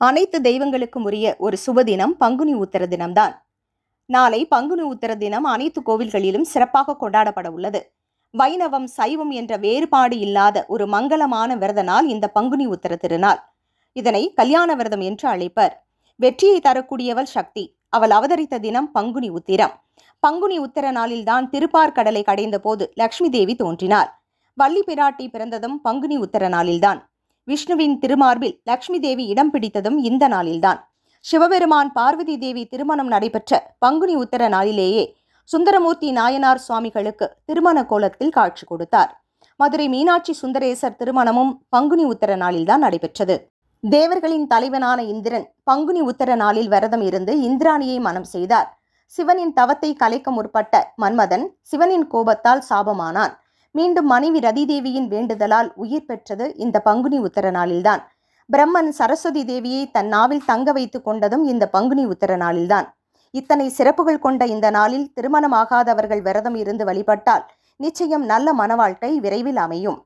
அனைத்து தெய்வங்களுக்கும் உரிய ஒரு சுபதினம் பங்குனி உத்தர தினம்தான். நாளை பங்குனி உத்தர தினம் அனைத்து கோவில்களிலும் சிறப்பாக கொண்டாடப்பட உள்ளது. வைணவம் சைவம் என்ற வேறுபாடு இல்லாத ஒரு மங்களமான விரத நாள் இந்த பங்குனி உத்தர திருநாள். இதனை கல்யாண விரதம் என்று அழைப்பர். வெற்றியை தரக்கூடியவள் சக்தி. அவள் அவதரித்த தினம் பங்குனி உத்திரம். பங்குனி உத்தர நாளில்தான் திருப்பார்கடலை கடைந்த போது லக்ஷ்மி தேவி தோன்றினார். வள்ளி பிராட்டி பிறந்ததும் பங்குனி உத்தர நாளில்தான். விஷ்ணுவின் திருமார்பில் லக்ஷ்மி தேவி இடம் பிடித்ததும் இந்த நாளில்தான். சிவபெருமான் பார்வதி தேவி திருமணம் நடைபெற்ற பங்குனி உத்தர நாளிலேயே சுந்தரமூர்த்தி நாயனார் சுவாமிகளுக்கு திருமண கோலத்தில் காட்சி கொடுத்தார். மதுரை மீனாட்சி சுந்தரேசர் திருமணமும் பங்குனி உத்தர நாளில்தான் நடைபெற்றது. தேவர்களின் தலைவனான இந்திரன் பங்குனி உத்தர நாளில் விரதம் இருந்து இந்திராணியை மனம் செய்தார். சிவனின் தவத்தை கலைக்க முற்பட்ட மன்மதன் சிவனின் கோபத்தால் சாபமானான். மீண்டும் மனைவி ரதிதேவியின் வேண்டுதலால் உயிர் பெற்றது இந்த பங்குனி உத்தர நாளில்தான். பிரம்மன் சரஸ்வதி தேவியை தன் நாவில் தங்க வைத்துக் கொண்டதும் இந்த பங்குனி உத்தர நாளில்தான். இத்தனை சிறப்புகள் கொண்ட இந்த நாளில் திருமணமாகாதவர்கள் விரதம் இருந்து வழிபட்டால் நிச்சயம் நல்ல மனவாழ்க்கை விரைவில் அமையும்.